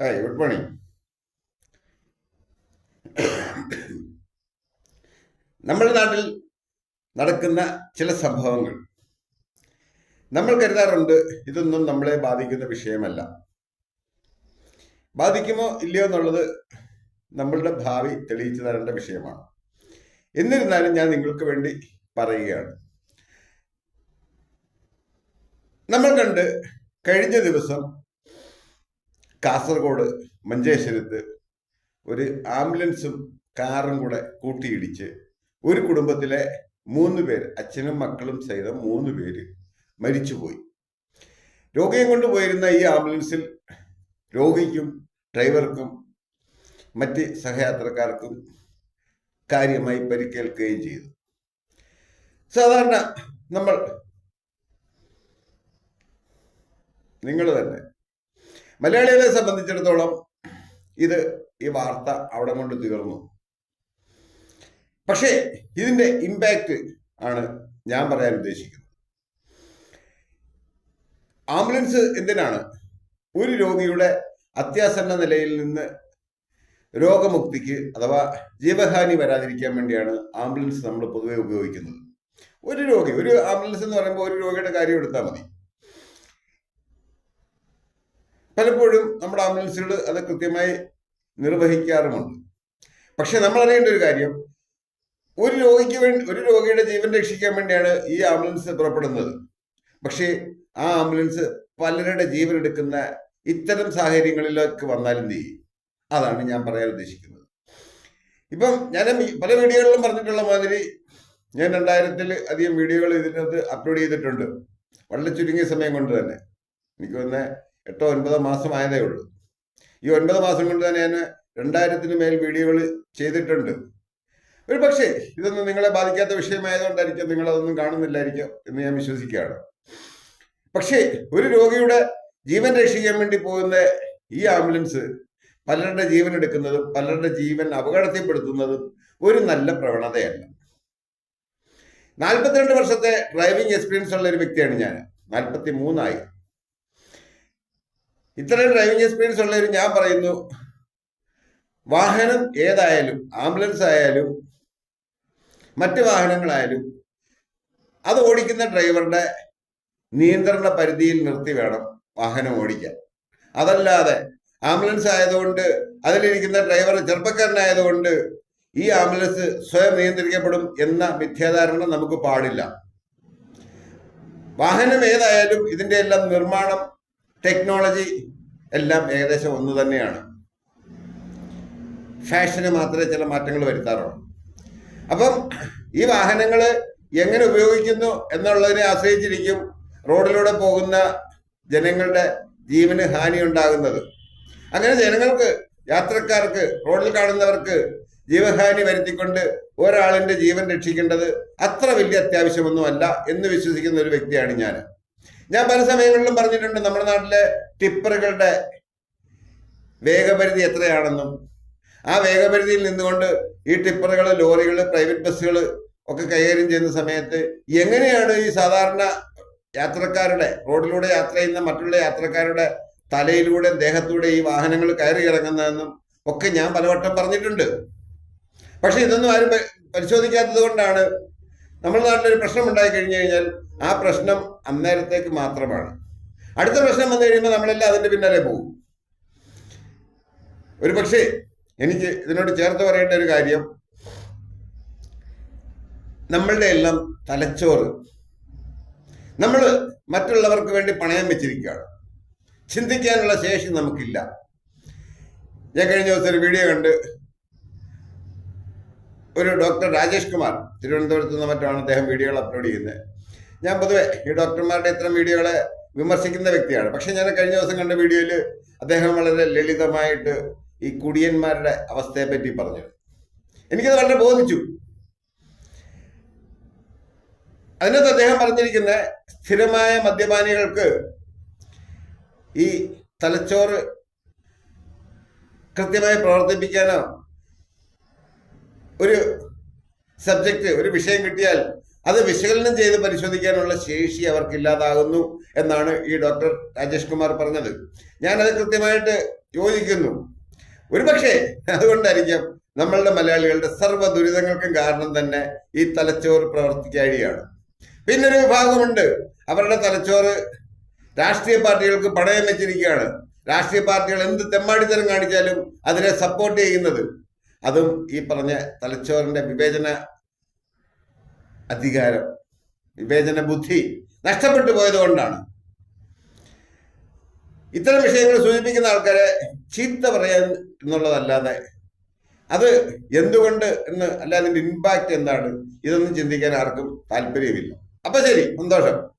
Hi good morning നമ്മുടെ നാട്ടിൽ നടക്കുന്ന ചില സംഭവങ്ങൾ. നമ്മൾ കരുതാറുണ്ട് ഇതൊന്നും നമ്മളെ ബാധിക്കുന്ന വിഷയമല്ല. ബാധിക്കുമോ ഇല്ലയോ എന്നുള്ളത് നമ്മളുടെ ഭാവി തെളിയിച്ചു തരേണ്ട വിഷയമാണ്. എന്നിരുന്നാലും ഞാൻ നിങ്ങൾക്ക് വേണ്ടി പറയുകയാണ്. നമ്മൾ കണ്ട് കഴിഞ്ഞ ദിവസം കാസർഗോഡ് മഞ്ചേശ്വരത്ത് ഒരു ആംബുലൻസും കാറും കൂടെ കൂട്ടിയിടിച്ച് ഒരു കുടുംബത്തിലെ മൂന്ന് പേര് അച്ഛനും മക്കളും സഹിതം മൂന്ന് പേര് മരിച്ചുപോയി. രോഗിയെ കൊണ്ടുപോയിരുന്ന ഈ ആംബുലൻസിൽ രോഗിക്കും ഡ്രൈവർക്കും മറ്റ് സഹയാത്രക്കാർക്കും കാര്യമായി പരിക്കേൽക്കുകയും ചെയ്തു. സാധാരണ നമ്മൾ നിങ്ങൾ തന്നെ മലയാളികളെ സംബന്ധിച്ചിടത്തോളം ഇത് ഈ വാർത്ത അവിടെ കൊണ്ട് തീർന്നു. പക്ഷേ ഇതിന്റെ ഇമ്പാക്റ്റ് ആണ് ഞാൻ പറയാൻ ഉദ്ദേശിക്കുന്നത്. ആംബുലൻസ് എന്തിനാണ്? ഒരു രോഗിയുടെ അത്യാസന്ന നിലയിൽ നിന്ന് രോഗമുക്തിക്ക് അഥവാ ജീവഹാനി വരാതിരിക്കാൻ വേണ്ടിയാണ് ആംബുലൻസ് നമ്മൾ പൊതുവെ ഉപയോഗിക്കുന്നത്. ഒരു രോഗി ഒരു ആംബുലൻസ് എന്ന് പറയുമ്പോൾ ഒരു രോഗിയുടെ കാര്യം എടുത്താൽ മതി. പലപ്പോഴും നമ്മുടെ ആംബുലൻസുകൾ അത് കൃത്യമായി നിർവഹിക്കാറുമുണ്ട്. പക്ഷെ നമ്മൾ അറിയേണ്ട ഒരു കാര്യം ഒരു രോഗിക്ക് വേണ്ടി ഒരു രോഗിയുടെ ജീവൻ രക്ഷിക്കാൻ വേണ്ടിയാണ് ഈ ആംബുലൻസ് പുറപ്പെടുന്നത്. പക്ഷേ ആ ആംബുലൻസ് പലരുടെ ജീവൻ എടുക്കുന്ന ഇത്തരം സാഹചര്യങ്ങളിലേക്ക് വന്നാലും എന്ത് ചെയ്യും? അതാണ് ഞാൻ പറയാൻ ഉദ്ദേശിക്കുന്നത്. ഇപ്പം ഞാൻ പല വീഡിയോകളിലും പറഞ്ഞിട്ടുള്ള മാതിരി ഞാൻ രണ്ടായിരത്തിൽ അധികം വീഡിയോകൾ ഇതിനകത്ത് അപ്ലോഡ് ചെയ്തിട്ടുണ്ട്. വളരെ ചുരുങ്ങിയ സമയം കൊണ്ട് തന്നെ. എനിക്ക് വന്ന എട്ടോ ഒൻപതോ മാസം ആയതേ ഉള്ളൂ. ഈ ഒൻപത് മാസം കൊണ്ട് തന്നെ ഞാൻ രണ്ടായിരത്തിന് മേൽ വീഡിയോകൾ ചെയ്തിട്ടുണ്ട്. ഒരു പക്ഷേ ഇതൊന്നും നിങ്ങളെ ബാധിക്കാത്ത വിഷയമായതുകൊണ്ടായിരിക്കും നിങ്ങളതൊന്നും കാണുന്നില്ലായിരിക്കും എന്ന് ഞാൻ വിശ്വസിക്കുകയാണ്. പക്ഷേ ഒരു രോഗിയുടെ ജീവൻ രക്ഷിക്കാൻ വേണ്ടി പോകുന്ന ഈ ആംബുലൻസ് പലരുടെ ജീവൻ എടുക്കുന്നതും പലരുടെ ജീവൻ അപകടത്തിൽപ്പെടുത്തുന്നതും ഒരു നല്ല പ്രവണതയല്ല. നാൽപ്പത്തിരണ്ട് വർഷത്തെ ഡ്രൈവിംഗ് എക്സ്പീരിയൻസ് ഉള്ള ഒരു വ്യക്തിയാണ് ഞാൻ. നാൽപ്പത്തി മൂന്നായി ഇത്രയും ഡ്രൈവിംഗ് എക്സ്പീരിയൻസ് ഉള്ളവർ ഞാൻ പറയുന്നു വാഹനം ഏതായാലും ആംബുലൻസ് ആയാലും മറ്റ് വാഹനങ്ങളായാലും അത് ഓടിക്കുന്ന ഡ്രൈവറുടെ നിയന്ത്രണ പരിധിയിൽ നിർത്തി വേണം വാഹനം ഓടിക്കാൻ. അതല്ലാതെ ആംബുലൻസ് ആയതുകൊണ്ട് അതിലിരിക്കുന്ന ഡ്രൈവർ ചെറുപ്പക്കാരനായതുകൊണ്ട് ഈ ആംബുലൻസ് സ്വയം നിയന്ത്രിക്കപ്പെടും എന്ന മിഥ്യാധാരണ നമുക്ക് പാടില്ല. വാഹനം ഏതായാലും ഇതിന്റെ എല്ലാം നിർമ്മാണം ടെക്നോളജി എല്ലാം ഏകദേശം ഒന്ന് തന്നെയാണ്. ഫാഷന് മാത്രമേ ചില മാറ്റങ്ങൾ വരുത്താറുള്ളൂ. അപ്പം ഈ വാഹനങ്ങൾ എങ്ങനെ ഉപയോഗിക്കുന്നു എന്നുള്ളതിനെ ആശ്രയിച്ചിരിക്കും റോഡിലൂടെ പോകുന്ന ജനങ്ങളുടെ ജീവന് ഹാനി ഉണ്ടാകുന്നത്. അങ്ങനെ ജനങ്ങൾക്ക് യാത്രക്കാർക്ക് റോഡിൽ കാണുന്നവർക്ക് ജീവഹാനി വരുത്തിക്കൊണ്ട് ഒരാളിന്റെ ജീവൻ രക്ഷിക്കേണ്ടത് അത്ര വലിയ അത്യാവശ്യമൊന്നുമല്ല എന്ന് വിശ്വസിക്കുന്ന ഒരു വ്യക്തിയാണ് ഞാൻ ഞാൻ പല സമയങ്ങളിലും പറഞ്ഞിട്ടുണ്ട് നമ്മുടെ നാട്ടിലെ ടിപ്പറുകളുടെ വേഗപരിധി എത്രയാണെന്നും ആ വേഗപരിധിയിൽ നിന്നുകൊണ്ട് ഈ ടിപ്പറുകൾ ലോറികൾ പ്രൈവറ്റ് ബസ്സുകൾ ഒക്കെ കൈകാര്യം ചെയ്യുന്ന സമയത്ത് എങ്ങനെയാണ് ഈ സാധാരണ യാത്രക്കാരുടെ റോഡിലൂടെ യാത്ര ചെയ്യുന്ന മറ്റുള്ള യാത്രക്കാരുടെ തലയിലൂടെ ദേഹത്തൂടെ ഈ വാഹനങ്ങൾ കയറി ഇറങ്ങുന്നതെന്നും ഒക്കെ ഞാൻ പലവട്ടം പറഞ്ഞിട്ടുണ്ട്. പക്ഷെ ഇതൊന്നും ആരും പരിശോധിക്കാത്തത് കൊണ്ടാണ് നമ്മുടെ നാട്ടിലൊരു പ്രശ്നം ഉണ്ടായി കഴിഞ്ഞു കഴിഞ്ഞാൽ ആ പ്രശ്നം അന്നേരത്തേക്ക് മാത്രമാണ്. അടുത്ത പ്രശ്നം വന്നു കഴിയുമ്പോൾ നമ്മളെല്ലാം അതിന്റെ പിന്നാലെ പോകും. ഒരു പക്ഷേ എനിക്ക് ഇതിനോട് ചേർത്ത് പറയേണ്ട ഒരു കാര്യം നമ്മളുടെ എല്ലാം തലച്ചോറ്. നമ്മൾ മറ്റുള്ളവർക്ക് വേണ്ടി പണയം വെച്ചിരിക്കുകയാണ്. ചിന്തിക്കാനുള്ള ശേഷി നമുക്കില്ല. ഞാൻ കഴിഞ്ഞ ദിവസം ഒരു വീഡിയോ കണ്ട് ഒരു ഡോക്ടർ രാജേഷ് കുമാർ തിരുവനന്തപുരത്ത് നിന്ന് മറ്റാണ് അദ്ദേഹം വീഡിയോകൾ അപ്ലോഡ് ചെയ്യുന്നത്. ഞാൻ പൊതുവെ ഈ ഡോക്ടർമാരുടെ ഇത്തരം വീഡിയോകളെ വിമർശിക്കുന്ന വ്യക്തിയാണ്. പക്ഷെ ഞാൻ കഴിഞ്ഞ ദിവസം കണ്ട വീഡിയോയിൽ അദ്ദേഹം വളരെ ലളിതമായിട്ട് ഈ കുടിയന്മാരുടെ അവസ്ഥയെ പറ്റി പറഞ്ഞു. എനിക്കത് വളരെ ബോധിച്ചു. അതിനകത്ത് അദ്ദേഹം പറഞ്ഞിരിക്കുന്ന സ്ഥിരമായ മദ്യപാനികൾക്ക് ഈ തലച്ചോറ് കൃത്യമായി പ്രവർത്തിപ്പിക്കാനോ ഒരു സബ്ജക്റ്റ് ഒരു വിഷയം കിട്ടിയാൽ അത് വിശകലനം ചെയ്ത് പരിശോധിക്കാനുള്ള ശേഷി അവർക്കില്ലാതാകുന്നു എന്നാണ് ഈ ഡോക്ടർ രാജേഷ് കുമാർ പറഞ്ഞത്. ഞാനത് കൃത്യമായിട്ട് യോജിക്കുന്നു. ഒരുപക്ഷെ അതുകൊണ്ടായിരിക്കാം നമ്മളുടെ മലയാളികളുടെ സർവ ദുരിതങ്ങൾക്കും കാരണം തന്നെ ഈ തലച്ചോറ് പ്രവർത്തിക്കാഴിയാണ്. പിന്നൊരു വിഭാഗമുണ്ട്. അവരുടെ തലച്ചോറ് രാഷ്ട്രീയ പാർട്ടികൾക്ക് പണയം വെച്ചിരിക്കുകയാണ്. രാഷ്ട്രീയ പാർട്ടികൾ എന്ത് തെമ്മാടിത്തരം കാണിച്ചാലും അതിനെ സപ്പോർട്ട് ചെയ്യുന്നത് അതും ഈ പറഞ്ഞ തലച്ചോറിന്റെ വിവേചന അധികാരം വിവേചന ബുദ്ധി നഷ്ടപ്പെട്ടു പോയത് കൊണ്ടാണ്. ഇത്തരം വിഷയങ്ങൾ സൂചിപ്പിക്കുന്ന ആൾക്കാരെ ചീത്ത പറയാൻ എന്നുള്ളതല്ലാതെ അത് എന്തുകൊണ്ട് എന്ന് അല്ലാതെ ഇമ്പാക്റ്റ് എന്താണ്? ഇതൊന്നും ചിന്തിക്കാൻ ആർക്കും താല്പര്യമില്ല. അപ്പൊ ശരി സന്തോഷം.